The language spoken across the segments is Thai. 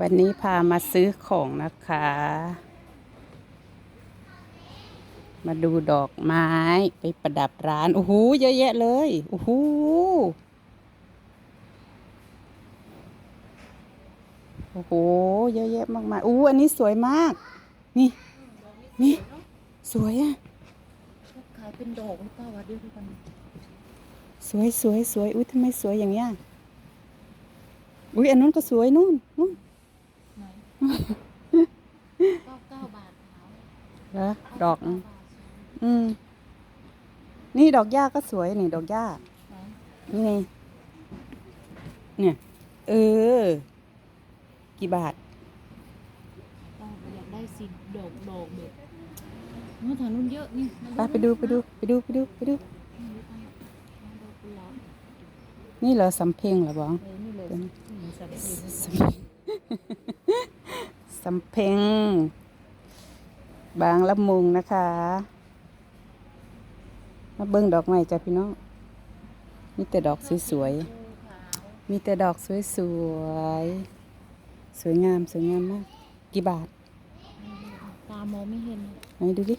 วันนี้พามาซื้อของนะคะ มาดูดอกไม้ไปประดับร้าน โอ้โห เยอะแยะเลย โอ้โห โอ้โห เยอะแยะมากมายอู้อันนี้สวยมาก นี่ นี่ สวยอะขายเป็นดอกหรือเปล่าวะเดี๋ยวดูกันสวยสวยสวยอุ้ยทำไมสวยอย่างเงี้ยอุ้ยอันนู้นก็สวยนู่นนู่นไหนเก้าเก้าบาทขาวเหรอดอกเก้าบาทอืม นี่ดอกหญ้าก็สวยนี่ ดอกหญ้าไหนนี่ไงเนี่ย เออ กี่บาทเราอยากได้สีดอกดอกแบบเมื่อถางนู้นเยอะนี่ไปไปดูไปดูไปดูไปดูไปดูดอกกุหลาบนี่เหรอสำเพ็งเหรอบ้องเออนี่เลยเป็นอืมสับปะรดสำเพ็ง สำเพ็ง บางละมุงนะคะ มาเบิ้งดอกไม้จ้ะพี่น้อง มีแต่ดอกสวยๆภูขาวมีแต่ดอกสวยสวยๆ สวยงามสวยงามมาก กี่บาท ตามองไม่เห็นไหนดูดิ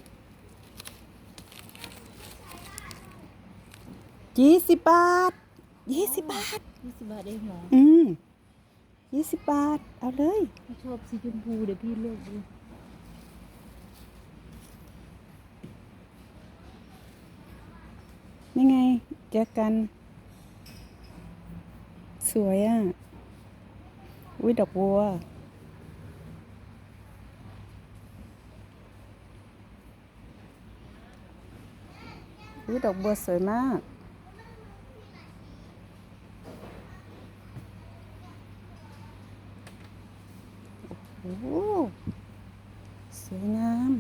ยี่สิบบาทยี่สิบบาทยี่สิบบาทเองเหรออืม ยี่สิบบาท เอาเลย ชอบสีชมพูเดี๋ยวพี่เลือกดูนี่ไงเจอกัน สวยอะ อุ้ยดอกบัว อุ้ยดอกบัวสวยมาก โอ้สวยงาม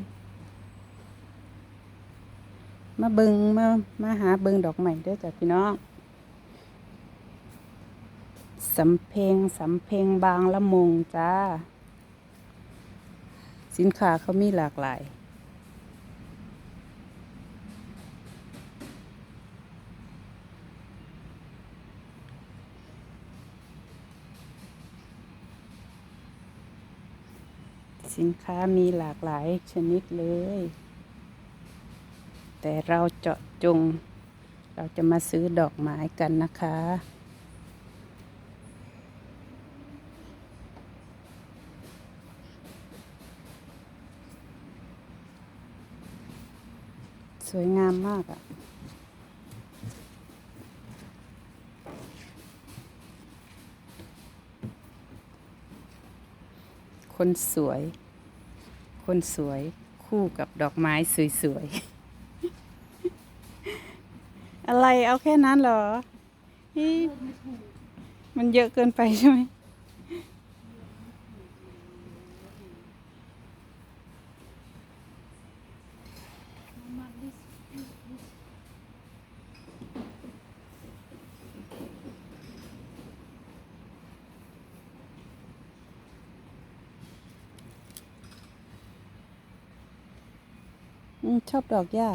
มาเบิงมา มาหาเบิงดอกใหม่ด้วยจ้ะพี่น้อง สำเพงสำเพงบางละมงจ้า สินค้าเขามีหลากหลาย สินค้ามีหลากหลายชนิดเลย แต่เราเจาะจง เราจะมาซื้อดอกไม้กันนะคะ สวยงามมากอะ่ะคนสวย คนสวยคู่กับดอกไม้สวยๆ อะไรเอาแค่นั้นเหรอ มันเยอะเกินไปใช่ไหม ชอบดอกหญ้า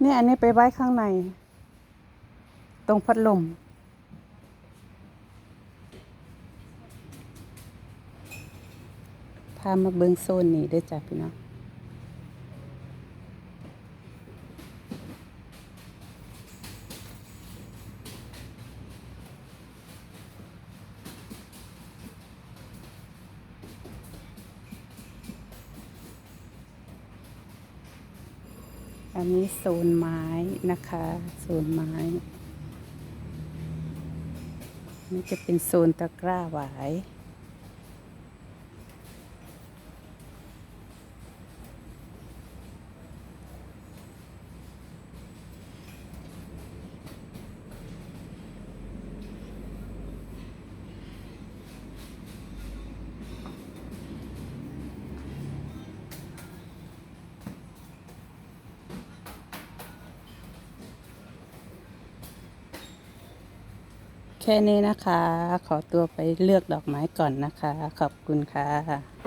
เนี่ยอันนี้ไปไว้ข้างใน ตรงพัดลม พามาเบิงโซนนี้ได้จ้ะพี่น้องอันนี้โซนไม้นะคะ โซนไม้ นี่จะเป็นโซนตะกร้าหวาย แค่นี้นะคะ ขอตัวไปเลือกดอกไม้ก่อนนะคะ ขอบคุณค่ะ